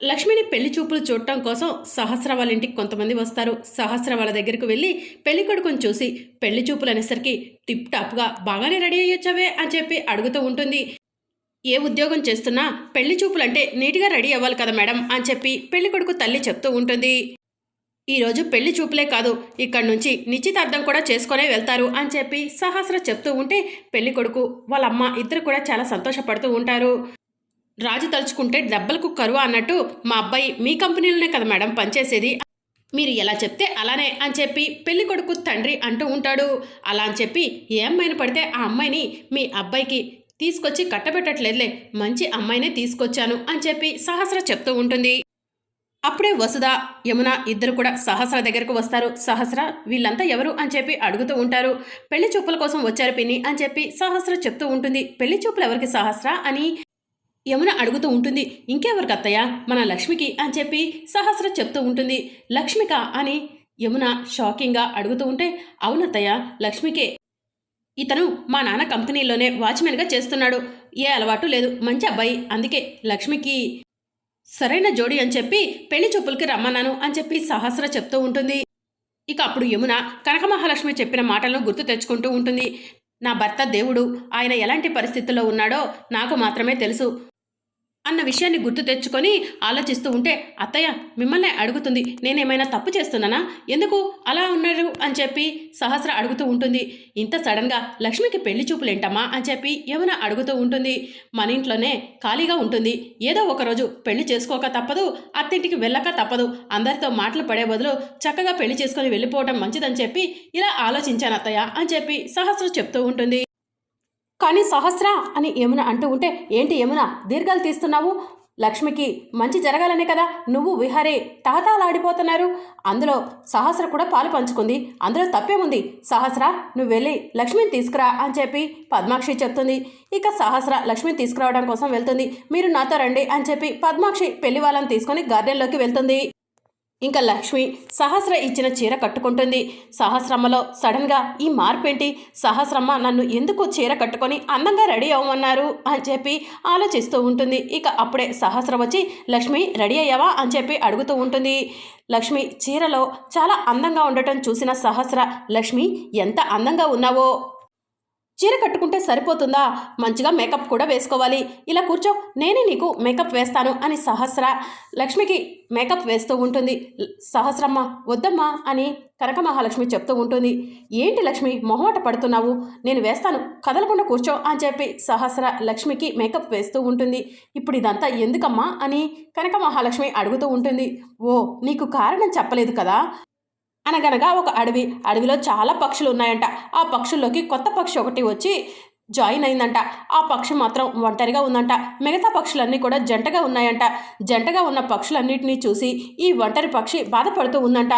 లక్ష్మిని పెళ్ళి చూపులు చూడటం కోసం సహస్ర వాళ్ళ ఇంటికి కొంతమంది వస్తారు. సహస్ర వాళ్ళ దగ్గరికి వెళ్ళి పెళ్ళి కొడుకుని చూసి పెళ్ళి చూపులు అనేసరికి టిప్ టాప్గా బాగానే రెడీ అయ్యొచ్చావే అని చెప్పి అడుగుతూ ఉంటుంది. ఏ ఉద్యోగం చేస్తున్నా పెళ్ళి చూపులంటే నీట్గా రెడీ అవ్వాలి కదా మేడం అని చెప్పి పెళ్ళి కొడుకు తల్లి చెప్తూ ఉంటుంది. ఈరోజు పెళ్ళి చూపులే కాదు ఇక్కడి నుంచి నిశ్చితార్థం కూడా చేసుకునే వెళ్తారు అని చెప్పి సహస్ర చెప్తూ ఉంటే పెళ్ళి కొడుకు వాళ్ళ అమ్మ ఇద్దరు కూడా చాలా సంతోషపడుతూ ఉంటారు. రాజు తలుచుకుంటే దెబ్బలకు కరువు అన్నట్టు మా అబ్బాయి మీ కంపెనీలోనే కదా మేడం పనిచేసేది. మీరు ఎలా చెప్తే అలానే అని చెప్పి పెళ్ళి కొడుకు తండ్రి అంటూ ఉంటాడు. అలా అని చెప్పి ఏ అమ్మాయిని పడితే ఆ అమ్మాయిని మీ అబ్బాయికి తీసుకొచ్చి కట్టబెట్టట్లేదులే మంచి అమ్మాయినే తీసుకొచ్చాను అని చెప్పి సహస్ర చెప్తూ ఉంటుంది. అప్పుడే వసుధ యమున ఇద్దరు కూడా సహస్ర దగ్గరకు వస్తారు. సహస్ర వీళ్ళంతా ఎవరు అని చెప్పి అడుగుతూ ఉంటారు. పెళ్ళి చూపుల కోసం వచ్చారు పిన్ని అని చెప్పి సహస్ర చెప్తూ ఉంటుంది. పెళ్ళి చూపులు ఎవరికి సహస్ర అని యమున అడుగుతూ ఉంటుంది ఇంకెవరికి అత్తయ్య మన లక్ష్మికి అని చెప్పి సహస్ర చెప్తూ ఉంటుంది. లక్ష్మిక అని యమున షాకింగ్గా అడుగుతూ ఉంటే అవునత్తయ్య లక్ష్మికే. ఇతను మా నాన్న కంపెనీలోనే వాచ్మెన్గా చేస్తున్నాడు. ఏ అలవాటు లేదు. మంచి అబ్బాయి. అందుకే లక్ష్మికి సరైన జోడి అని చెప్పి పెళ్ళి చూపులకి రమ్మన్నాను అని చెప్పి సహస్ర చెప్తూ ఉంటుంది. ఇక అప్పుడు యమున కనక మహాలక్ష్మి చెప్పిన మాటలను గుర్తు తెచ్చుకుంటూ ఉంటుంది. నా భర్త దేవుడు. ఆయన ఎలాంటి పరిస్థితుల్లో ఉన్నాడో నాకు మాత్రమే తెలుసు. అన్న విషయాన్ని గుర్తు తెచ్చుకొని ఆలోచిస్తూ ఉంటే అత్తయ్య మిమ్మల్ని అడుగుతుంది నేనేమైనా తప్పు చేస్తున్నానా? ఎందుకు అలా ఉన్నారు? అని చెప్పి సహస్ర అడుగుతూ ఉంటుంది. ఇంత సడన్గా లక్ష్మికి పెళ్ళి చూపులేంటమ్మా? అని చెప్పి ఏమైనా అడుగుతూ ఉంటుంది. మన ఇంట్లోనే ఖాళీగా ఉంటుంది. ఏదో ఒకరోజు పెళ్ళి చేసుకోక తప్పదు అత్తింటికి వెళ్ళక తప్పదు. అందరితో మాటలు పడే బదులు చక్కగా పెళ్ళి చేసుకొని వెళ్ళిపోవడం మంచిదని చెప్పి ఇలా ఆలోచించాను అత్తయ్య అని చెప్పి సహస్ర చెప్తూ ఉంటుంది. కానీ సహస్ర అని యమున అంటూ ఉంటే ఏంటి యమున దీర్ఘాలు తీస్తున్నావు? లక్ష్మికి మంచి జరగాలనే కదా? నువ్వు విహారీ తాతాలాడిపోతున్నారు. అందులో సహస్ర కూడా పాలు పంచుకుంది. అందులో తప్పేముంది? సహస్ర నువ్వు వెళ్ళి లక్ష్మిని తీసుకురా అని చెప్పి పద్మాక్షి చెప్తుంది. ఇక సహస్ర లక్ష్మిని తీసుకురావడం కోసం వెళ్తుంది. మీరు నాతో రండి అని చెప్పి పద్మాక్షి పెళ్ళి వాళ్ళని తీసుకొని గార్డెన్లోకి వెళ్తుంది. ఇంకా లక్ష్మి సహస్ర ఇచ్చిన చీర కట్టుకుంటుంది. సహస్రమ్మలో సడన్గా ఈ మార్పేంటి? సహస్రమ్మ నన్ను ఎందుకు చీర కట్టుకొని అందంగా రెడీ అవ్వమన్నారు? అని చెప్పి ఆలోచిస్తూ ఉంటుంది. ఇక అప్పుడే సహస్ర వచ్చి లక్ష్మి రెడీ అయ్యావా? అని చెప్పి అడుగుతూ ఉంటుంది. లక్ష్మి చీరలో చాలా అందంగా ఉండటం చూసిన సహస్ర లక్ష్మి ఎంత అందంగా ఉన్నావో? చీర కట్టుకుంటే సరిపోతుందా? మంచిగా మేకప్ కూడా వేసుకోవాలి. ఇలా కూర్చో నేనే నీకు మేకప్ వేస్తాను అని సహస్ర లక్ష్మికి మేకప్ వేస్తూ ఉంటుంది. సహస్రమ్మ వద్దమ్మా అని కనక మహాలక్ష్మి చెప్తూ ఉంటుంది. ఏంటి లక్ష్మి మొహమాట పడుతున్నావు? నేను వేస్తాను కదలకుండా కూర్చో అని చెప్పి సహస్ర లక్ష్మికి మేకప్ వేస్తూ ఉంటుంది. ఇప్పుడు ఇదంతా ఎందుకమ్మా అని కనక మహాలక్ష్మి అడుగుతూ ఉంటుంది. ఓ నీకు కారణం చెప్పలేదు కదా? అనగనగా ఒక అడవి అడవిలో చాలా పక్షులు ఉన్నాయంట ఆ పక్షుల్లోకి కొత్త పక్షి ఒకటి వచ్చి జాయిన్ అయిందంట. ఆ పక్షి మాత్రం ఒంటరిగా ఉందంట. మిగతా పక్షులన్నీ కూడా జంటగా ఉన్నాయంట. జంటగా ఉన్న పక్షులన్నిటినీ చూసి ఈ ఒంటరి పక్షి బాధపడుతూ ఉందంట.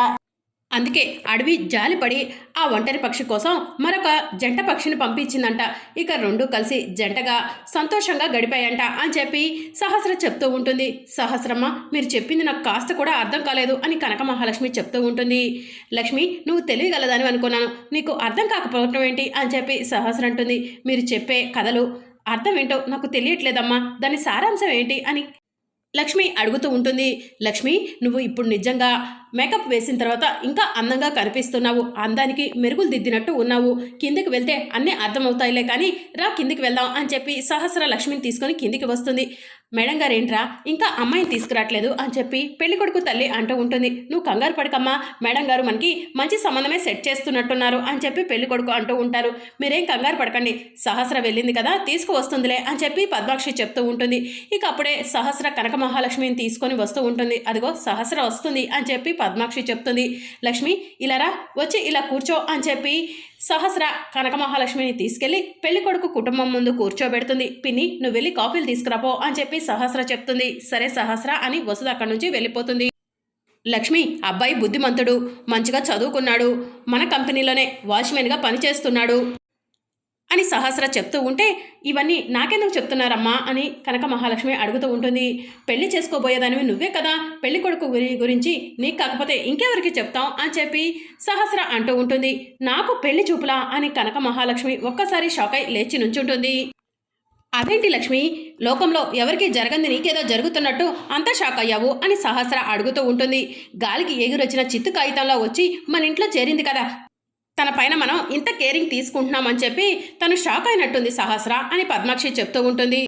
అందుకే అడవి జాలిపడి ఆ ఒంటరి పక్షి కోసం మరొక జంట పక్షిని పంపించిందంట. ఇక రెండు కలిసి జంటగా సంతోషంగా గడిపాయంట అని చెప్పి సహస్ర చెప్తూ ఉంటుంది. సహస్రమ్మ మీరు చెప్పింది నాకు కాస్త కూడా అర్థం కాలేదు అని కనక మహాలక్ష్మి చెప్తూ ఉంటుంది. లక్ష్మి నువ్వు తెలియగలదని అనుకున్నాను. నీకు అర్థం కాకపోవటం ఏంటి అని చెప్పి సహస్ర అంటుంది. మీరు చెప్పే కథలు అర్థం ఏంటో నాకు తెలియట్లేదమ్మా. దాని సారాంశం ఏంటి అని లక్ష్మి అడుగుతూ ఉంటుంది లక్ష్మి నువ్వు ఇప్పుడు నిజంగా మేకప్ వేసిన తర్వాత ఇంకా అందంగా కనిపిస్తున్నావు. అందానికి మెరుగులు దిద్దినట్టు ఉన్నావు. కిందికి వెళ్తే అన్నీ అర్థమవుతాయిలే కానీ రా కిందికి వెళ్దాం అని చెప్పి సహస్ర లక్ష్మిని తీసుకొని కిందికి వస్తుంది. మేడం గారు ఏంట్రా ఇంకా అమ్మాయిని తీసుకురావట్లేదు అని చెప్పి పెళ్ళి కొడుకు తల్లి అంటూ ఉంటుంది. నువ్వు కంగారు పడకమ్మా. మేడం గారు మనకి మంచి సంబంధమే సెట్ చేస్తున్నట్టున్నారు అని చెప్పి పెళ్ళి కొడుకు అంటూ ఉంటారు. మీరేం కంగారు పడకండి. సహస్ర వెళ్ళింది కదా తీసుకువస్తుందిలే అని చెప్పి పద్మాక్షి చెప్తూ ఉంటుంది. ఇక అప్పుడే సహస్ర కనక మహాలక్ష్మిని తీసుకొని వస్తూ ఉంటుంది. అదిగో సహస్ర వస్తుంది అని చెప్పి పద్మాక్షి చెప్తుంది. లక్ష్మి ఇలారా వచ్చి ఇలా కూర్చో అని చెప్పి సహస్ర కనక మహాలక్ష్మిని తీసుకెళ్ళి పెళ్ళి కొడుకు కుటుంబం ముందు కూర్చోబెడుతుంది. పిన్ని నువ్వు వెళ్ళి కాఫీలు తీసుకురాపో అని చెప్పి సహస్ర చెప్తుంది. సరే సహస్ర అని వసుధ అక్కడి నుంచి వెళ్ళిపోతుంది. లక్ష్మి అబ్బాయి బుద్ధిమంతుడు మంచిగా చదువుకున్నాడు. మన కంపెనీలోనే వాచ్మెన్గా పనిచేస్తున్నాడు. అని సహస్ర చెప్తూ ఉంటే ఇవన్నీ నాకెందుకు చెప్తున్నారమ్మా? అని కనక మహాలక్ష్మి అడుగుతూ ఉంటుంది. పెళ్ళి చేసుకోబోయేదానివి నువ్వే కదా. పెళ్ళి కొడుకు గురి గురించి నీకు కాకపోతే ఇంకెవరికి చెప్తాం అని చెప్పి సహస్ర అంటూ ఉంటుంది. నాకు పెళ్ళి చూపులా? అని కనక మహాలక్ష్మి ఒక్కసారి షాక్ అయి లేచి నుంచుంటుంది. అదేంటి లక్ష్మి? లోకంలో ఎవరికి జరగంది నీకేదో జరుగుతున్నట్టు అంతా షాక్ అయ్యావు? అని సహస్ర అడుగుతూ ఉంటుంది. గాలికి ఎగురొచ్చిన చిత్తు కాగితంలో వచ్చి మన ఇంట్లో చేరింది కదా. తన పైన మనం ఇంత కేరింగ్ తీసుకుంటున్నామని చెప్పి తను షాక్ అయినట్టుంది సహస్ర అని పద్మాక్షి చెప్తూ ఉంటుంది.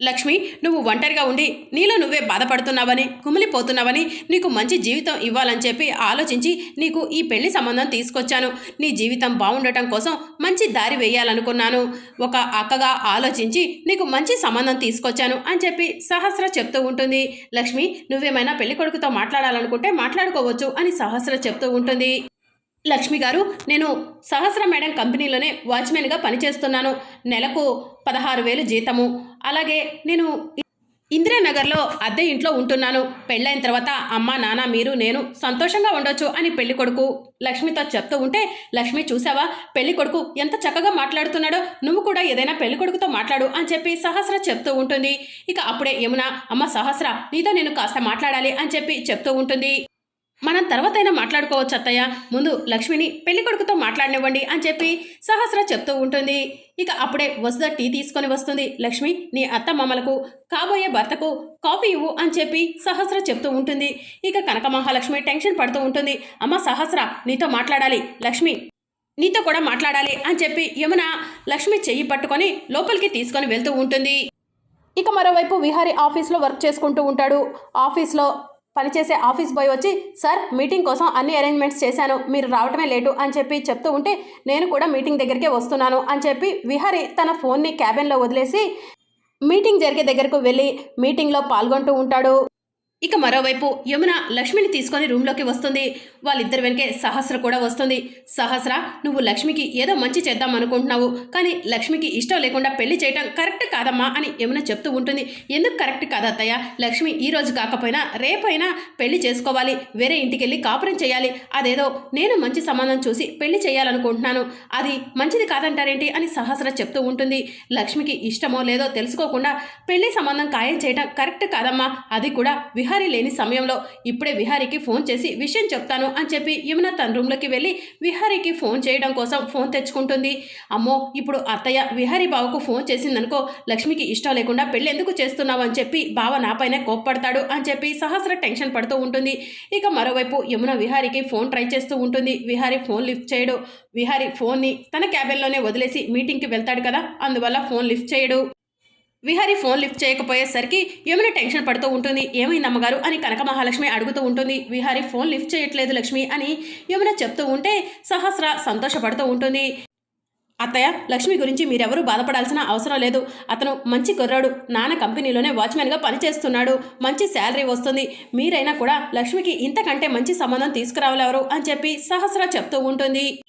లక్ష్మి నువ్వు ఒంటరిగా ఉండి నీలో నువ్వే బాధపడుతున్నావని కుమిలిపోతున్నావని నీకు మంచి జీవితం ఇవ్వాలని చెప్పి ఆలోచించి నీకు ఈ పెళ్ళి సంబంధం తీసుకొచ్చాను. నీ జీవితం బాగుండటం కోసం మంచి దారి వేయాలనుకున్నాను. ఒక అక్కగా ఆలోచించి నీకు మంచి సంబంధం తీసుకొచ్చాను అని చెప్పి సహస్ర చెప్తూ ఉంటుంది. లక్ష్మి నువ్వేమైనా పెళ్ళి కొడుకుతో మాట్లాడాలనుకుంటే మాట్లాడుకోవచ్చు అని సహస్ర చెప్తూ ఉంటుంది. లక్ష్మి గారు నేను సహస్ర మేడం కంపెనీలోనే వాచ్మెన్గా పనిచేస్తున్నాను. నెలకు పదహారు వేలు జీతము. అలాగే నేను ఇందిరానగర్లో అద్దె ఇంట్లో ఉంటున్నాను. పెళ్ళైన తర్వాత అమ్మ నాన్న మీరు నేను సంతోషంగా ఉండొచ్చు అని పెళ్ళి కొడుకు లక్ష్మితో చెప్తూ ఉంటే లక్ష్మి చూసావా పెళ్ళి కొడుకు ఎంత చక్కగా మాట్లాడుతున్నాడో? నువ్వు కూడా ఏదైనా పెళ్ళి కొడుకుతో మాట్లాడు అని చెప్పి సహస్ర చెప్తూ ఉంటుంది. ఇక అప్పుడే యమున అమ్మ సహస్ర నీతో నేను కాస్త మాట్లాడాలి అని చెప్పి చెప్తూ ఉంటుంది. మనం తర్వాతైనా మాట్లాడుకోవచ్చు అత్తయ్య. ముందు లక్ష్మిని పెళ్ళి కొడుకుతో మాట్లాడినివ్వండి అని చెప్పి సహస్ర చెప్తూ ఉంటుంది. ఇక అప్పుడే వసుద టీ తీసుకొని వస్తుంది. లక్ష్మి నీ అత్త మామలకు కాబోయే భర్తకు కాఫీ ఇవ్వు అని చెప్పి సహస్ర చెప్తూ ఉంటుంది. ఇక కనక మహాలక్ష్మి టెన్షన్ పడుతూ ఉంటుంది. అమ్మ సహస్ర నీతో మాట్లాడాలి. లక్ష్మి నీతో కూడా మాట్లాడాలి అని చెప్పి యమున లక్ష్మి చెయ్యి పట్టుకొని లోపలికి తీసుకొని వెళ్తూ ఉంటుంది. ఇక మరోవైపు విహారీ ఆఫీస్లో వర్క్ చేసుకుంటూ ఉంటాడు. ఆఫీస్లో పనిచేసే ఆఫీస్ బాయ్ వచ్చి సార్ మీటింగ్ కోసం అన్ని అరేంజ్మెంట్స్ చేశాను మీరు రావటమే లేటు అని చెప్పి చెప్తూ ఉంటే నేను కూడా మీటింగ్ దగ్గరికే వస్తున్నాను అని చెప్పి విహారి తన ఫోన్ని క్యాబిన్లో వదిలేసి మీటింగ్ జరిగే దగ్గరకు వెళ్ళి మీటింగ్లో పాల్గొంటూ ఉంటాడు. ఇక మరోవైపు యమున లక్ష్మిని తీసుకొని రూమ్లోకి వస్తుంది. వాళ్ళిద్దరి వెనకే సహస్ర కూడా వస్తుంది. సహస్ర నువ్వు లక్ష్మికి ఏదో మంచి చేద్దాం అనుకుంటున్నావు. కానీ లక్ష్మికి ఇష్టం లేకుండా పెళ్ళి చేయటం కరెక్ట్ కాదమ్మా అని యమున చెప్తూ ఉంటుంది. ఎందుకు కరెక్ట్ కాదత్తయ్య లక్ష్మి ఈ రోజు కాకపోయినా రేపైనా పెళ్ళి చేసుకోవాలి. వేరే ఇంటికి వెళ్ళి కాపురం చేయాలి. అదేదో నేను మంచి సంబంధం చూసి పెళ్ళి చేయాలనుకుంటున్నాను. అది మంచిది కాదంటారేంటి అని సహస్ర చెప్తూ ఉంటుంది. లక్ష్మికి ఇష్టమో లేదో తెలుసుకోకుండా పెళ్ళి సంబంధం ఖాయం చేయటం కరెక్ట్ కాదమ్మా. అది కూడా విహారీ లేని సమయంలో ఇప్పుడే విహారీకి ఫోన్ చేసి విషయం చెప్తాను అని చెప్పి యమున తన రూమ్లోకి వెళ్ళి విహారీకి ఫోన్ చేయడం కోసం ఫోన్ తెచ్చుకుంటుంది. అమ్మో ఇప్పుడు అత్తయ్య విహారీ బావకు ఫోన్ చేసిందనుకో లక్ష్మికి ఇష్టం లేకుండా పెళ్ళి ఎందుకు చేస్తున్నావు అని చెప్పి బావ నాపైనే కోప్పడతాడు అని చెప్పి సహస్ర టెన్షన్ పడుతూ ఉంటుంది. ఇక మరోవైపు యమున విహారీకి ఫోన్ ట్రై చేస్తూ ఉంటుంది. విహారీ ఫోన్ లిఫ్ట్ చేయడు. విహారీ ఫోన్ని తన క్యాబిన్లోనే వదిలేసి మీటింగ్కి వెళ్తాడు కదా అందువల్ల ఫోన్ లిఫ్ట్ చేయడు. విహారి ఫోన్ లిఫ్ట్ చేయకపోయేసరికి యమున టెన్షన్ పడుతూ ఉంటుంది. ఏమైంది అమ్మగారు? అని కనక మహాలక్ష్మి అడుగుతూ ఉంటుంది. విహారి ఫోన్ లిఫ్ట్ చేయట్లేదు లక్ష్మి అని యమున చెప్తూ ఉంటే సహస్ర సంతోషపడుతూ ఉంటుంది. అత్తయ్య లక్ష్మి గురించి మీరెవరూ బాధపడాల్సిన అవసరం లేదు. అతను మంచి కుర్రాడు. నాన్న కంపెనీలోనే వాచ్మెన్గా పనిచేస్తున్నాడు. మంచి శాలరీ వస్తుంది. మీరైనా కూడా లక్ష్మికి ఇంతకంటే మంచి సంబంధం తీసుకురావాలెవరు? అని చెప్పి సహస్ర చెప్తూ ఉంటుంది.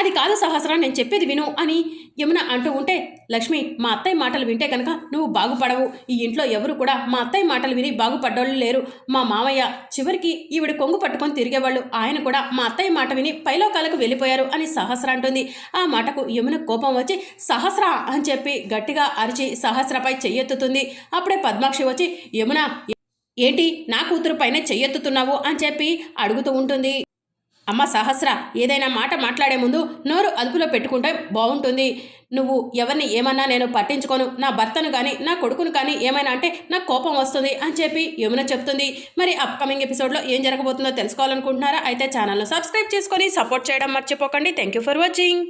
అది కాదు సహస్ర నేను చెప్పేది విను అని యమున అంటూ ఉంటే లక్ష్మి మా అత్తయ్య మాటలు వింటే కనుక నువ్వు బాగుపడవు. ఈ ఇంట్లో ఎవరు కూడా మా అత్తయ్య మాటలు విని బాగుపడ్డోళ్ళు లేరు. మా మామయ్య చివరికి ఈవిడ కొంగు పట్టుకొని తిరిగేవాళ్ళు. ఆయన కూడా మా అత్తయ్య మాట విని పైలోకాలకు వెళ్ళిపోయారు అని సహస్ర అంటుంది. ఆ మాటకు యమున కోపం వచ్చి సహస్ర అని చెప్పి గట్టిగా అరిచి సహస్రపై చెయ్యెత్తుతుంది. అప్పుడే పద్మాక్షి వచ్చి యమున ఏంటి నా కూతురు పైన చెయ్యెత్తుతున్నావు? అని చెప్పి అడుగుతూ ఉంటుంది. అమ్మ సహస్ర ఏదైనా మాట మాట్లాడే ముందు నోరు అదుపులో పెట్టుకుంటే బాగుంటుంది నువ్వు ఎవరిని ఏమన్నా నేను పట్టించుకోను. నా భర్తను కానీ నా కొడుకును కానీ ఏమైనా అంటే నాకు కోపం వస్తుంది అని చెప్పి యమున చెప్తుంది. మరి అప్కమింగ్ ఎపిసోడ్లో ఏం జరగబోతుందో తెలుసుకోవాలనుకుంటున్నారా? అయితే ఛానల్ను సబ్స్క్రైబ్ చేసుకొని సపోర్ట్ చేయడం మర్చిపోకండి. Thank you for watching